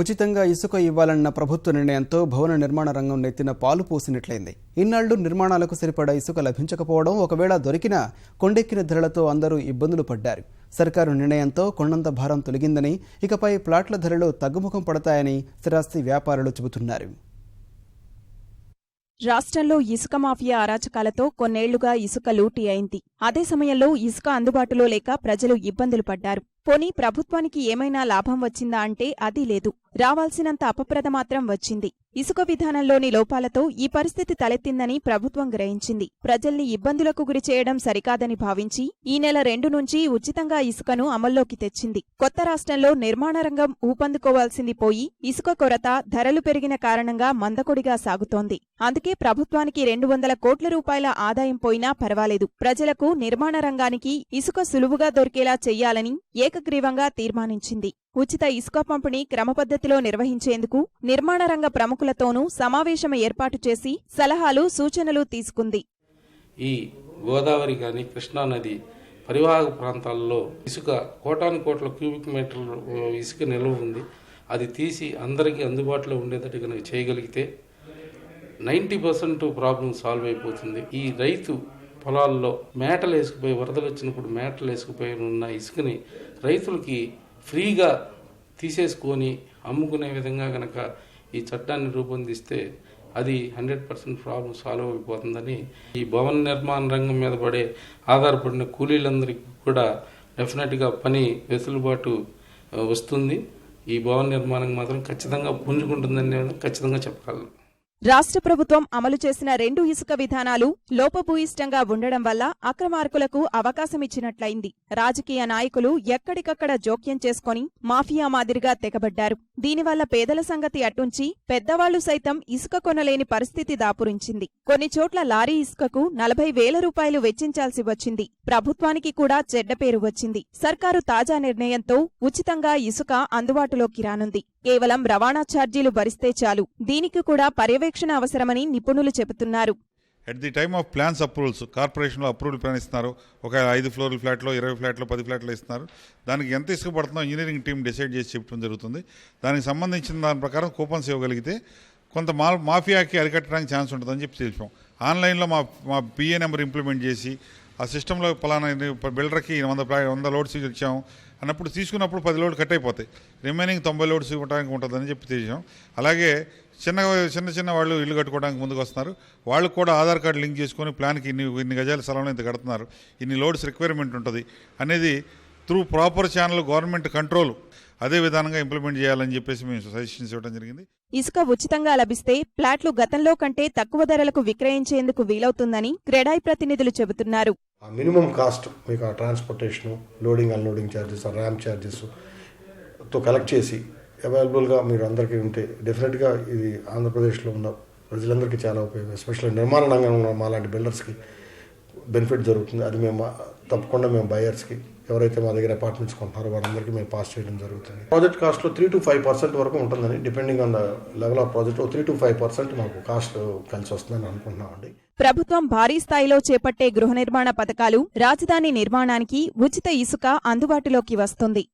ఉచితంగా ఇసుక ఇవ్వాలన్న ప్రభుత్వ నిర్ణయంతో భవన నిర్మాణ రంగం నెత్తిన పాలు పోసినట్లయింది. ఇన్నాళ్ళు నిర్మాణాలకు సరిపడా ఇసుక లభించకపోవడం ఒకవేళ దొరికినా కొండెక్కిన ధరలతో అందరూ ఇబ్బందులు పడ్డారు. సర్కారు నిర్ణయంతో కొండంత భారం తొలగిందని ఇకపై ప్లాట్ల ధరలు తగ్గుముఖం పడతాయని స్థిరాస్తి వ్యాపారులు చెబుతున్నారు. రాష్ట్రంలో ఇసుక మాఫియా అరాచకాలతో కొన్నేళ్ళుగా ఇసుక లూటీ అయింది. అదే సమయంలో ఇసుక అందుబాటులో లేక ప్రజలు ఇబ్బందులు పడ్డారు. పోనీ ప్రభుత్వానికి ఏమైనా లాభం వచ్చిందా అంటే అది లేదు. రావాల్సినంత అపప్రద మాత్రం వచ్చింది. ఇసుక విధానంలోని లోపాలతో ఈ పరిస్థితి తలెత్తిందని ప్రభుత్వం గ్రహించింది. ప్రజల్ని ఇబ్బందులకు గురి చేయడం సరికాదని భావించి ఈ నెల రెండు నుంచి ఉచితంగా ఇసుకను అమల్లోకి తెచ్చింది. కొత్త రాష్ట్రంలో నిర్మాణ రంగం ఊపందుకోవాల్సింది పోయి ఇసుక కొరత ధరలు పెరిగిన కారణంగా మందకొడిగా సాగుతోంది. అందుకే ప్రభుత్వానికి రెండు వందల కోట్ల రూపాయల ఆదాయం పోయినా పర్వాలేదు. ప్రజలకు నిర్మాణ రంగానికి ఇసుక సులువుగా దొరికేలా చెయ్యాలని ఏకగ్రీవంగా తీర్మానించింది. ఉచిత ఇసుక పంపిణీ క్రమపద్ధతిలో నిర్వహించేందుకు నిర్మాణ రంగ ప్రముఖులతోనూ సమావేశం ఏర్పాటు చేసి సలహాలు సూచనలు తీసుకుంది. ఈ గోదావరి కానీ కృష్ణా నది పరివాహక ప్రాంతాల్లో ఇసుక కోటాను కోట్ల క్యూబిక్ మీటర్లు ఇసుక నిల్వ ఉంది. అది తీసి అందరికీ అందుబాటులో ఉండేటట్టు కనుక చేయగలిగితే నైంటీ పర్సెంట్ ప్రాబ్లం సాల్వ్ అయిపోతుంది. ఈ రైతు పొలాల్లో మేటలు వేసుకుపోయి వరదలు వచ్చినప్పుడు మేటలు వేసుకుపోయి ఉన్న ఇసుకని రైతులకి ఫ్రీగా తీసేసుకొని అమ్ముకునే విధంగా కనుక ఈ చట్టాన్ని రూపొందిస్తే అది హండ్రెడ్ పర్సెంట్ ప్రాబ్లం సాల్వ్ అయిపోతుందని ఈ భవన నిర్మాణ రంగం మీద పడే ఆధారపడిన కూలీలందరికీ కూడా డెఫినెట్గా పని వెసులుబాటు వస్తుంది. ఈ భవన నిర్మాణం మాత్రం ఖచ్చితంగా పుంజుకుంటుందని ఖచ్చితంగా చెప్పగలను. రాష్ట్ర ప్రభుత్వం అమలు చేసిన రెండు ఇసుక విధానాలు లోపభూయిష్టంగా ఉండడం వల్ల అక్రమార్కులకు అవకాశమిచ్చినట్లయింది. రాజకీయ నాయకులు ఎక్కడికక్కడ జోక్యం చేసుకొని మాఫియా మాదిరిగా తెగబడ్డారు. దీనివల్ల పేదల సంగతి అట్టుంచి పెద్దవాళ్ళు సైతం ఇసుక కొనలేని పరిస్థితి దాపురించింది. కొన్ని చోట్ల లారీ ఇసుకకు నలభై వేల రూపాయలు వెచ్చించాల్సి వచ్చింది. ప్రభుత్వానికి కూడా చెడ్డ పేరు వచ్చింది. సర్కారు తాజా నిర్ణయంతో ఉచితంగా ఇసుక అందుబాటులోకి రానుంది. కేవలం రవాణా ఛార్జీలు భరిస్తే చాలు. దీనికి కూడా పర్యవేక్షణ అవసరమని నిపుణులు చెబుతున్నారు. At the time of plans approvals కార్పొరేషన్లో అప్రూవల్ ప్లాన్ ఇస్తున్నారు. ఒక ఐదు ఫ్లోర్ల ఫ్లాట్లో ఇరవై ఫ్లాట్లో పది ఫ్లాట్లో ఇస్తున్నారు. దానికి ఎంత ఇసుక పడుతుందో ఇంజనీరింగ్ టీం డిసైడ్ చేసి చెప్పడం జరుగుతుంది. దానికి సంబంధించిన దాని ప్రకారం కూపన్స్ ఇవ్వగలిగితే కొంత మా మాఫియాకి అరికట్టడానికి ఛాన్స్ ఉంటుందని చెప్పి తెలిపాం. ఆన్లైన్లో మా మా పిఏ నెంబర్ ఇంప్లిమెంట్ చేసి ఆ సిస్టంలో పలానా బిల్డర్కి వంద వంద లోడ్స్ ఇచ్చాము. అన్నప్పుడు తీసుకున్నప్పుడు పది లోడ్ కట్ అయిపోతాయి. రిమైనింగ్ తొంభై లోడ్స్ ఇవ్వడానికి ఉంటుందని చెప్పి తెలిసాం అలాగే చిన్న చిన్న చిన్న వాళ్ళు ఇల్లు కట్టుకోవడానికి ముందుకు వస్తున్నారు. వాళ్ళు కూడా ఆధార్ కార్డు లింక్ చేసుకొని ప్లాన్కి ఇన్ని ఇన్ని గజాల స్థలంలో ఇంత కడుతున్నారు. ఇన్ని లోడ్స్ రిక్వైర్మెంట్ ఉంటుంది. అనేది through proper channel government control అదే విధానంగా ఇంప్లిమెంట్ చేయాలని చెప్పేసి మేము సజెషన్స్ ఇవ్వడం జరిగింది. ఇసుక ఉచితంగా లభిస్తే ప్లాట్లు గతంలో కంటే తక్కువ ధరలకు విక్రయించేందుకు వీలవుతుందని క్రెడాయి ప్రతినిధులు చెబుతున్నారు. మినిమం కాస్ట్ మీకు ఆ transportation loading unloading charges ram ఛార్జెస్తో collect చేసి అవైలబుల్గా మీరు అందరికీ ఉంటే డెఫినెట్గా ఇది ఆంధ్రప్రదేశ్లో ఉన్న ప్రజలందరికీ చాలా ఉపయోగం ఎస్పెషల్లీ నిర్మాణ రంగంలో ఉన్న మాలాంటి బిల్డర్స్కి బెనిఫిట్ జరుగుతుంది. అది మేము తప్పకుండా మేము బయర్స్కి ఎవరైతే మా దగ్గర అపార్ట్మెంట్స్ కొంటున్నారో వాళ్ళందరికీ మేము పాస్ చేయడం జరుగుతుంది. ప్రాజెక్ట్ కాస్ట్లో త్రీ టు ఫైవ్ పర్సెంట్ వరకు ఉంటుందని depending on the level of project three to five percent మాకు కాస్ట్ కలిసి వస్తుందని అనుకుంటున్నామండి ప్రభుత్వం భారీ స్థాయిలో చేపట్టే గృహ నిర్మాణ పథకాలు రాజధాని నిర్మాణానికి ఉచిత ఇసుక అందుబాటులోకి వస్తుంది.